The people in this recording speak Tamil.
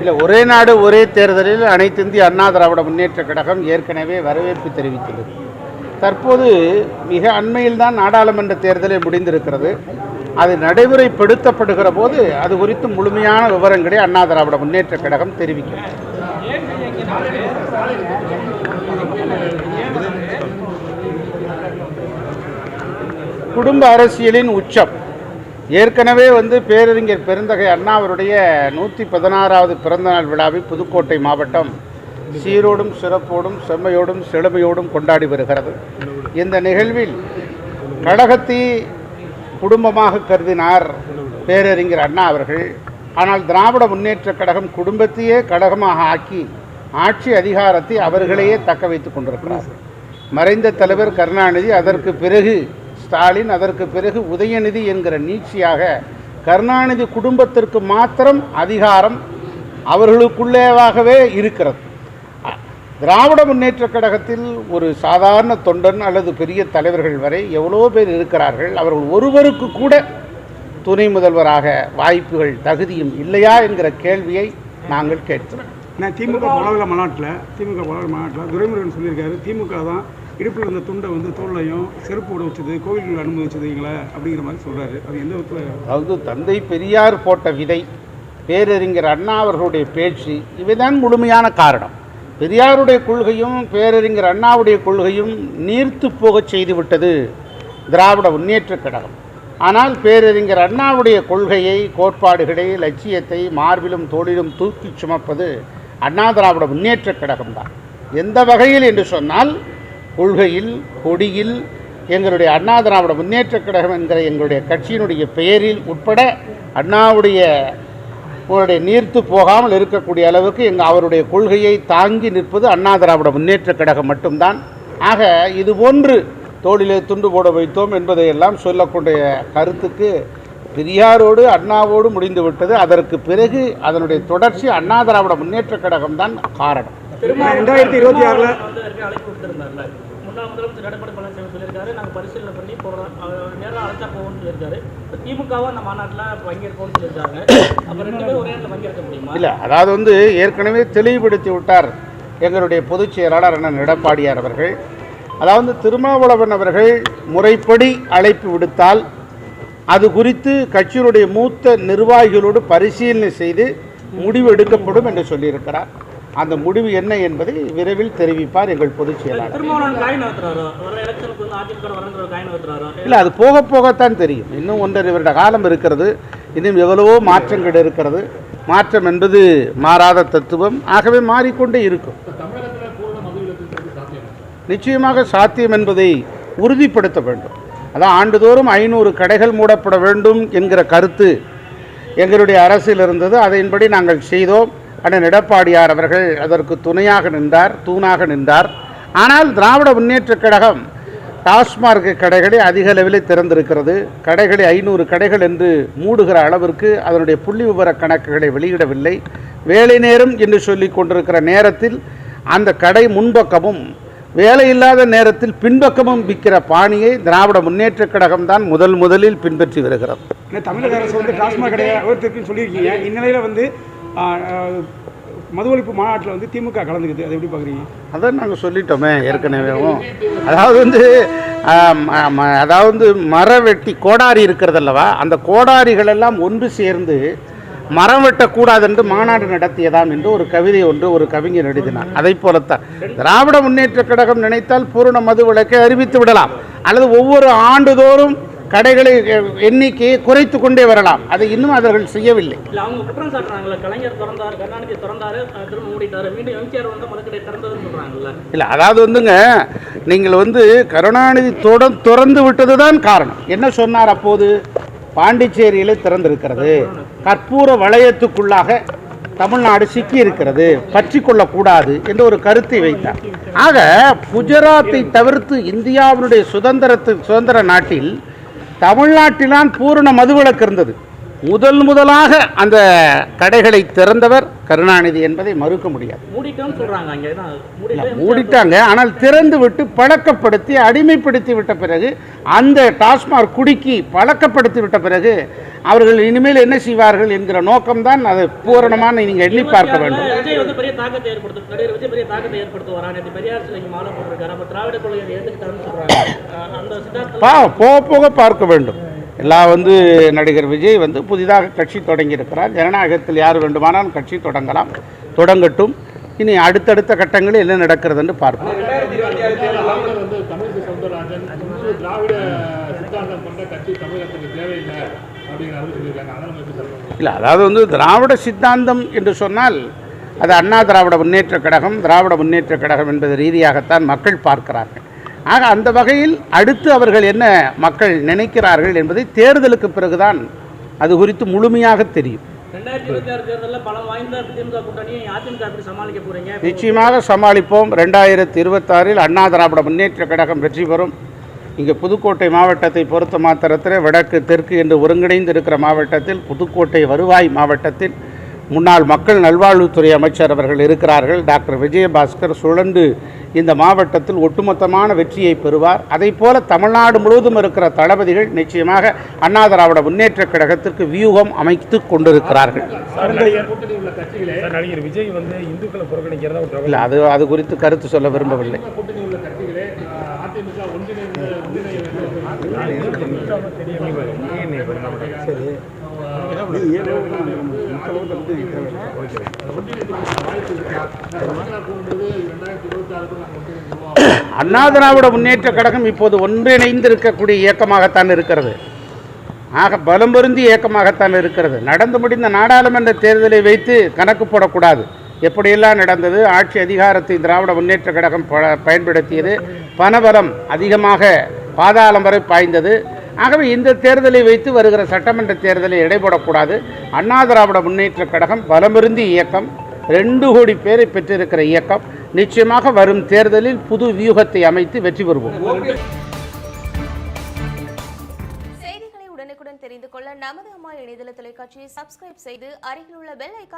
இல்லை ஒரே நாடு ஒரே தேர்தலில் அனைத்து இந்திய அண்ணா திராவிட முன்னேற்ற கழகம் ஏற்கனவே வரவேற்பு தெரிவித்துள்ளது. தற்போது மிக அண்மையில் தான் நாடாளுமன்ற தேர்தலை முடிந்திருக்கிறது. அது நடைமுறைப்படுத்தப்படுகிற போது அது குறித்து முழுமையான விவரங்களை அண்ணா திராவிட முன்னேற்ற கழகம் தெரிவிக்கிறது. குடும்ப அரசியலின் உச்சம். ஏற்கனவே வந்து பேரறிஞர் பெருந்தகை அண்ணா அவருடைய நூற்றி பதினாறாவது பிறந்தநாள் விழாவை புதுக்கோட்டை மாவட்டம் சீரோடும் சிறப்போடும் செம்மையோடும் செழுமையோடும் கொண்டாடி வருகிறது. இந்த நிகழ்வில் கழகத்தை குடும்பமாக கருதினார் பேரறிஞர் அண்ணா அவர்கள். ஆனால் திராவிட முன்னேற்றக் கழகம் குடும்பத்தையே கழகமாக ஆக்கி ஆட்சி அதிகாரத்தை அவர்களையே தக்க வைத்துக் கொண்டிருக்கிறார். மறைந்த தலைவர் கருணாநிதி அதற்கு பிறகு ஸ்டாலின் அதற்கு பிறகு உதயநிதி என்கிற நீட்சியாக கருணாநிதி குடும்பத்திற்கு மாத்திரம் அதிகாரம் அவர்களுக்குள்ளேவாகவே இருக்கிறது. திராவிட முன்னேற்ற கழகத்தில் ஒரு சாதாரண தொண்டன் அல்லது பெரிய தலைவர்கள் வரை எவ்வளோ பேர் இருக்கிறார்கள் அவர்கள் ஒருவருக்கு கூட துணை முதல்வராக வாய்ப்புகள் தகுதியும் இல்லையா என்கிற கேள்வியை நாங்கள் கேட்கிறோம். நான் திமுக பலவில மாநாட்டில் திமுக பலவில மாநாட்டில் துரைமுருகன் சொல்லியிருக்காரு திமுக தான் இடுப்பில் இருந்த துண்டை வந்து தோல்லையும் செருப்பு விட வச்சது கோவில்கள் அனுமதிச்சதுங்களே அப்படிங்கிற மாதிரி சொல்கிறாரு அது எந்த விதத்தில் அதாவது தந்தை பெரியார் போட்ட விதை பேரறிஞர் அண்ணா அவர்களுடைய பேச்சு இவைதான் முழுமையான காரணம். பெரியாருடைய கொள்கையும் பேரறிஞர் அண்ணாவுடைய கொள்கையும் நீர்த்து போகச் செய்துவிட்டது திராவிட முன்னேற்றக் கழகம். ஆனால் பேரறிஞர் அண்ணாவுடைய கொள்கையை கோட்பாடுகளை லட்சியத்தை மார்பிலும் தோளிலும் தூக்கிச் சுமப்பது அண்ணா திராவிட முன்னேற்றக் கழகம்தான். எந்த வகையில் என்று சொன்னால் கொள்கையில் கொடியில் எங்களுடைய அண்ணா திராவிட முன்னேற்றக் கழகம் என்கிற எங்களுடைய கட்சியினுடைய பெயரில் உட்பட அண்ணாவுடைய உங்களுடைய நீர்த்து போகாமல் இருக்கக்கூடிய அளவுக்கு எங்கள் அவருடைய கொள்கையை தாங்கி நிற்பது அண்ணா திராவிட முன்னேற்றக் கழகம் மட்டும்தான். ஆக இது போன்று தோளிலே துண்டு போட வைத்தோம் என்பதையெல்லாம் சொல்லக்கூடிய கருத்துக்கு பெரியாரோடு அண்ணாவோடு முடிந்துவிட்டது. அதற்கு பிறகு அதனுடைய தொடர்ச்சி அண்ணா திராவிட முன்னேற்றக் கழகம் தான் காரணம். ரெண்டாயிரத்தி இருபத்தி ஆறில். அழைப்பு விடுத்திருந்தாருல. முன்னாள் முதலமைச்சர் எடப்பாடி பழனிசாமி சொல்லியிருக்காரு நாங்க பரிசீலனை பண்ணி போறோம் அவர் நேரம் அழைச்சா போவோம்னு சொல்லியிருக்காரு. இப்ப திமுகவும் அந்த மாநாட்டில் பங்கேற்போம்னு சொல்லியிருக்காங்க. அப்ப ரெண்டு பேரும் ஒரே இடத்துல பங்கேற்க முடியுமா? இல்லை அதாவது வந்து ஏற்கனவே தெளிவுபடுத்தி விட்டார் எங்களுடைய பொதுச் செயலாளர் அண்ணன் எடப்பாடியார் அவர்கள். அதாவது திருமாவளவன் அவர்கள் முறைப்படி அழைப்பு விடுத்தால் அது குறித்து கட்சியினுடைய மூத்த நிர்வாகிகளோடு பரிசீலனை செய்து முடிவு எடுக்கப்படும் என்று சொல்லியிருக்கிறார். அந்த முடிவு என்ன என்பதை விரைவில் தெரிவிப்பார் எங்கள் பொதுச் செயலாளர். இல்லை அது போக போகத்தான் தெரியும். இன்னும் ஒன்றரை வருட காலம் இருக்கிறது. இன்னும் எவ்வளவோ மாற்றங்கள் இருக்கிறது. மாற்றம் என்பது மாறாத தத்துவம். ஆகவே மாறிக்கொண்டே இருக்கும். நிச்சயமாக சாத்தியம் என்பதை உறுதிப்படுத்த வேண்டும். அதான் ஆண்டுதோறும் ஐநூறு கடைகள் மூடப்பட வேண்டும் என்கிற கருத்து எங்களுடைய அரசில் இருந்தது. அதன்படி நாங்கள் செய்தோம். அண்ணன் எடப்பாடியார் அவர்கள் அதற்கு துணையாக நின்றார் தூணாக நின்றார். ஆனால் திராவிட முன்னேற்றக் கழகம் டாஸ்மார்க் கடைகளை அதிக அளவில் திறந்திருக்கிறது. கடைகளை ஐநூறு கடைகள் என்று மூடுகிற அளவிற்கு அதனுடைய புள்ளி விவர கணக்குகளை வெளியிடவில்லை. வேலை நேரம் என்று சொல்லி கொண்டிருக்கிற நேரத்தில் அந்த கடை முன்பக்கமும் வேலை இல்லாத நேரத்தில் பின்பக்கமும் விற்கிற பாணியை திராவிட முன்னேற்றக் கழகம் தான் முதல் முதலில் பின்பற்றி வருகிறது. தமிழக அரசு வந்து டாஸ்மாக் கடையை சொல்லியிருக்கீங்க. இந்நிலையில் வந்து மது ஒழிப்பு மாநாட்டில் வந்து திமுக கலந்துக்குது. அதை எப்படி பார்க்குறீங்க? அதான் நாங்கள் சொல்லிட்டோமே ஏற்கனவேவும் அதாவது வந்து அதாவது மர வெட்டி கோடாரி இருக்கிறதல்லவா அந்த கோடாரிகள் எல்லாம் ஒன்று சேர்ந்து மரம் வெட்டக்கூடாது என்று மாநாடு நடத்தியதாம் என்று ஒரு கவிதை ஒன்று ஒரு கவிஞர் எழுதினார். அதை போலத்தான். திராவிட முன்னேற்றக் கழகம் நினைத்தால் பூரண மது விளக்கை அறிவித்து விடலாம். அல்லது ஒவ்வொரு ஆண்டுதோறும் கடைகளை எ- எண்ணிக்கையை குறைத்து கொண்டே வரலாம். அதை இன்னும் அவர்கள் செய்யவில்லை. இல்ல அவங்க குற்றம் சாட்டுறாங்கல்ல. கலைஞர் திறந்தாரு கருணாநிதி திறந்தாரு அஹ் திரும்ப மூடிட்டாரு. மீண்டும் எம்ஜிஆர் வந்து மதுக்கடை திறந்ததுன்னு சொல்றாங்கல்ல. இல்லை அதாவது வந்துங்க நீங்கள் வந்து கருணாநிதி தொட திறந்து விட்டது தான் காரணம். என்ன சொன்னார் அப்போது? பாண்டிச்சேரியில் திறந்திருக்கிறது. கற்பூர வளையத்துக்குள்ளாக தமிழ்நாடு சிக்கி இருக்கிறது பற்றி கொள்ளக்கூடாது என்ற ஒரு கருத்தை வைத்தார். ஆக குஜராத்தை தவிர்த்து இந்தியாவினுடைய சுதந்திரத்து சுதந்திர நாட்டில் தமிழ்நாட்டில்தான் பூரண மதுவிலக்கு இருந்தது. முதல் முதலாக அந்த கடைகளை திறந்தவர் கருணாநிதி என்பதை மறுக்க முடியாது. மூடிட்டாங்க. ஆனால் திறந்து விட்டு பழக்கப்படுத்தி அடிமைப்படுத்தி விட்ட பிறகு அந்த டாஸ்மாக் குடிக்கி பழக்கப்படுத்தி விட்ட பிறகு அவர்கள் இனிமேல் என்ன செய்வார்கள் என்கிற நோக்கம்தான் அது பூரணமான நீங்கள் எண்ணி பார்க்க வேண்டும். போக போக பார்க்க வேண்டும். எல்லாம் வந்து நடிகர் விஜய் வந்து புதிதாக கட்சி தொடங்கியிருக்கிறார். ஜனநாயகத்தில் யார் வேண்டுமானாலும் கட்சி தொடங்கலாம் தொடங்கட்டும். இனி அடுத்தடுத்த கட்டங்களில் என்ன நடக்கிறது என்று பார்ப்போம் இல்லை அதாவது வந்து திராவிட சித்தாந்தம் என்று சொன்னால் அது அண்ணா திராவிட முன்னேற்றக் கழகம் திராவிட முன்னேற்றக் கழகம் என்பது ரீதியாகத்தான் மக்கள் பார்க்கிறார்கள். ஆக அந்த வகையில் அடுத்து அவர்கள் என்ன மக்கள் நினைக்கிறார்கள் என்பதை தேர்தலுக்கு பிறகுதான் அது குறித்து முழுமையாக தெரியும். நிச்சயமாக சமாளிப்போம். ரெண்டாயிரத்தி இருபத்தாறில் அண்ணா திராவிட முன்னேற்றக் கழகம் வெற்றி பெறும். இங்கே புதுக்கோட்டை மாவட்டத்தை பொறுத்த மாத்திரத்தில் வடக்கு தெற்கு என்று ஒருங்கிணைந்து இருக்கிற மாவட்டத்தில் புதுக்கோட்டை வருவாய் மாவட்டத்தில் முன்னாள் மக்கள் நல்வாழ்வுத்துறை அமைச்சர் அவர்கள் இருக்கிறார்கள். டாக்டர் விஜயபாஸ்கர் சுழண்டு இந்த மாவட்டத்தில் ஒட்டுமொத்தமான வெற்றியை பெறுவார். அதைப் போல தமிழ்நாடு முழுவதும் இருக்கிற தளபதிகள் நிச்சயமாக அண்ணா திராவிட முன்னேற்றக் கழகத்திற்கு வியூகம் அமைத்து கொண்டிருக்கிறார்கள். இல்லை அது அது குறித்து கருத்து சொல்ல விரும்பவில்லை. அதிமுக ஒன்றிணைந்து ஒன்றிணைய அண்ணா திராவிட முன்னேற்ற கழகம் இப்போது ஒன்றிணைந்து இருக்கக்கூடிய இயக்கமாகத்தான் இருக்கிறது. ஆக பலம் பொருந்தி இயக்கமாகத்தான் இருக்கிறது. நடந்து முடிந்த நாடாளுமன்ற தேர்தலை வைத்து கணக்கு போடக்கூடாது. எப்படியெல்லாம் நடந்தது? ஆட்சி அதிகாரத்தை திராவிட முன்னேற்ற கழகம் பயன்படுத்தியது. பணபலம் அதிகமாக பாதாளம் வரை பாய்ந்தது. ஆகவே இந்த தேர்தலை வைத்து வருகிற சட்டமன்ற தேர்தலை இடைபடக்கூடாது. அண்ணா திராவிட முன்னேற்ற கழகம் பலமிருந்தி இயக்கம் ரெண்டு கோடி பேரை பெற்றிருக்கிற இயக்கம் நிச்சயமாக வரும் தேர்தலில் புது வியூகத்தை அமைத்து வெற்றி பெறுவோம். செய்திகளை உடனுக்குடன் தெரிந்து கொள்ள நமது அம்மா இணையதள தொலைக்காட்சியை சப்ஸ்கிரைப் செய்து அருகில் உள்ள பெல் ஐக்கான்